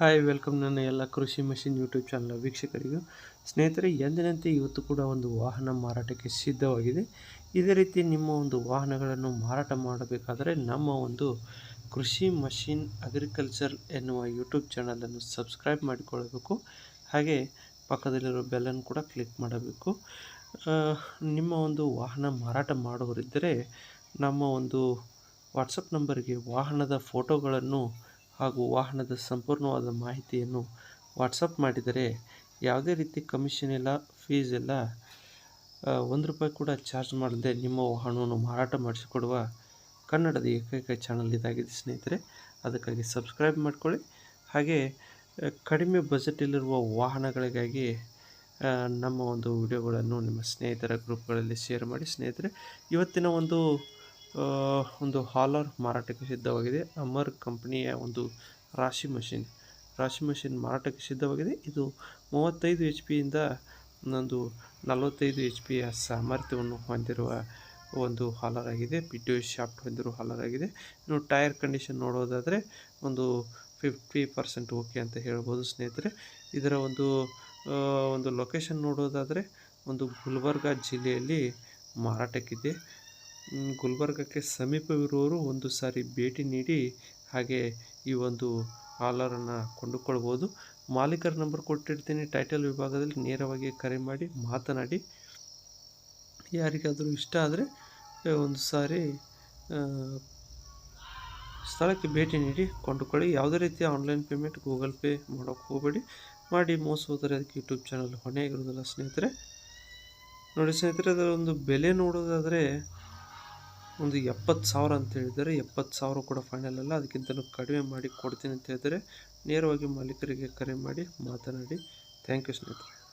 Hi welcome ನನ್ನ ಎಲ್ಲ ಕೃಷಿ ಮಷಿನ್ ಯೂಟ್ಯೂಬ್ ಚಾನಲ್ ವೀಕ್ಷಕರಿಗೂ. ಸ್ನೇಹಿತರೆ, ಎಂದಿನಂತೆ ಇವತ್ತು ಕೂಡ ಒಂದು ವಾಹನ ಮಾರಾಟಕ್ಕೆ ಸಿದ್ಧವಾಗಿದೆ. ಇದೇ ರೀತಿ ನಿಮ್ಮ ಒಂದು ವಾಹನಗಳನ್ನು ಮಾರಾಟ ಮಾಡಬೇಕಾದರೆ ನಮ್ಮ ಒಂದು ಕೃಷಿ ಮಷಿನ್ ಅಗ್ರಿಕಲ್ಚರ್ ಎನ್ನುವ ಯೂಟ್ಯೂಬ್ ಚಾನಲನ್ನು ಸಬ್ಸ್ಕ್ರೈಬ್ ಮಾಡಿಕೊಳ್ಳಬೇಕು. ಹಾಗೆ ಪಕ್ಕದಲ್ಲಿರೋ ಬೆಲ್ಲನ್ನು ಕೂಡ ಕ್ಲಿಕ್ ಮಾಡಬೇಕು. ನಿಮ್ಮ ಒಂದು ವಾಹನ ಮಾರಾಟ ಮಾಡುವರಿದ್ದರೆ ನಮ್ಮ ಒಂದು ವಾಟ್ಸಪ್ ನಂಬರಿಗೆ ವಾಹನದ ಫೋಟೋಗಳನ್ನು ಹಾಗೂ ವಾಹನದ ಸಂಪೂರ್ಣವಾದ ಮಾಹಿತಿಯನ್ನು ವಾಟ್ಸಪ್ ಮಾಡಿದರೆ ಯಾವುದೇ ರೀತಿ ಕಮಿಷನ್ ಇಲ್ಲ ಫೀಸ್ ಇಲ್ಲ ಒಂದು ರೂಪಾಯಿ ಕೂಡ ಚಾರ್ಜ್ ಮಾಡದೆ ನಿಮ್ಮ ವಾಹನವನ್ನು ಮಾರಾಟ ಮಾಡಿಸಿಕೊಡುವ ಕನ್ನಡದ ಏಕೈಕ ಚಾನಲ್ ಇದಾಗಿದೆ ಸ್ನೇಹಿತರೆ. ಅದಕ್ಕಾಗಿ ಸಬ್ಸ್ಕ್ರೈಬ್ ಮಾಡಿಕೊಳ್ಳಿ. ಹಾಗೆ ಕಡಿಮೆ ಬಜೆಟಲ್ಲಿರುವ ವಾಹನಗಳಿಗಾಗಿ ನಮ್ಮ ಒಂದು ವಿಡಿಯೋಗಳನ್ನು ನಿಮ್ಮ ಸ್ನೇಹಿತರ ಗ್ರೂಪ್ಗಳಲ್ಲಿ ಶೇರ್ ಮಾಡಿ ಸ್ನೇಹಿತರೆ. ಇವತ್ತಿನ ಒಂದು ಒಂದು ಹಾಲರ್ ಮಾರಾಟಕ್ಕೆ ಸಿದ್ಧವಾಗಿದೆ. ಅಮರ್ ಕಂಪನಿಯ ಒಂದು ರಾಶಿ ಮಷಿನ್. ರಾಶಿ ಮಷಿನ್ ಮಾರಾಟಕ್ಕೆ ಸಿದ್ಧವಾಗಿದೆ. ಇದು ಮೂವತ್ತೈದು ಎಚ್ ಪಿಯಿಂದ ಒಂದು ನಲವತ್ತೈದು ಎಚ್ ಪಿಯ ಸಾಮರ್ಥ್ಯವನ್ನು ಹೊಂದಿರುವ ಒಂದು ಹಾಲರ್ ಆಗಿದೆ. ಪಿ ಟಿ ಶಾಫ್ಟ್ ಹೊಂದಿರುವ ಹಾಲರ್ ಆಗಿದೆ. ಇನ್ನು ಟೈರ್ ಕಂಡೀಷನ್ ನೋಡೋದಾದರೆ ಒಂದು ಫಿಫ್ಟಿ ಪರ್ಸೆಂಟ್ ಓಕೆ ಅಂತ ಹೇಳ್ಬೋದು ಸ್ನೇಹಿತರೆ. ಇದರ ಒಂದು ಒಂದು ಲೊಕೇಶನ್ ನೋಡೋದಾದರೆ ಒಂದು ಗುಲ್ಬರ್ಗ ಜಿಲ್ಲೆಯಲ್ಲಿ ಮಾರಾಟಕ್ಕಿದೆ. ಗುಲ್ಬರ್ಗಕ್ಕೆ ಸಮೀಪವಿರುವವರು ಒಂದು ಸಾರಿ ಭೇಟಿ ನೀಡಿ ಹಾಗೆ ಈ ಒಂದು ಹಾಲರನ್ನು ಕೊಂಡುಕೊಳ್ಬೋದು. ಮಾಲೀಕರ ನಂಬರ್ ಕೊಟ್ಟಿರ್ತೀನಿ. ಟೈಟಲ್ ವಿಭಾಗದಲ್ಲಿ ನೇರವಾಗಿ ಕರೆ ಮಾಡಿ ಮಾತನಾಡಿ. ಯಾರಿಗಾದರೂ ಇಷ್ಟ ಆದರೆ ಒಂದು ಸಾರಿ ಸ್ಥಳಕ್ಕೆ ಭೇಟಿ ನೀಡಿ ಕೊಂಡುಕೊಳ್ಳಿ. ಯಾವುದೇ ರೀತಿಯ ಆನ್ಲೈನ್ ಪೇಮೆಂಟ್ ಗೂಗಲ್ ಪೇ ಮಾಡೋಕ್ಕೆ ಹೋಗಬೇಡಿ. ಮಾಡಿ ಮೋಸ ಹೋದರೆ ಅದಕ್ಕೆ ಯೂಟ್ಯೂಬ್ ಚಾನಲ್ ಹೊಣೆ ಆಗಿರೋದಿಲ್ಲ ಸ್ನೇಹಿತರೆ. ನೋಡಿ ಸ್ನೇಹಿತರೆ, ಅದರ ಒಂದು ಬೆಲೆ ನೋಡೋದಾದರೆ ಒಂದು ಎಪ್ಪತ್ತು ಸಾವಿರ ಅಂತ ಹೇಳಿದರೆ ಎಪ್ಪತ್ತು ಸಾವಿರ ಕೂಡ ಫೈನಲ್ ಅಲ್ಲ. ಅದಕ್ಕಿಂತಲೂ ಕಡಿಮೆ ಮಾಡಿ ಕೊಡ್ತೀನಿ ಅಂತ ಹೇಳಿದರೆ ನೇರವಾಗಿ ಮಾಲೀಕರಿಗೆ ಕರೆ ಮಾಡಿ ಮಾತನಾಡಿ. ಥ್ಯಾಂಕ್ ಯು ಸ್ನೇಹಿತರೆ.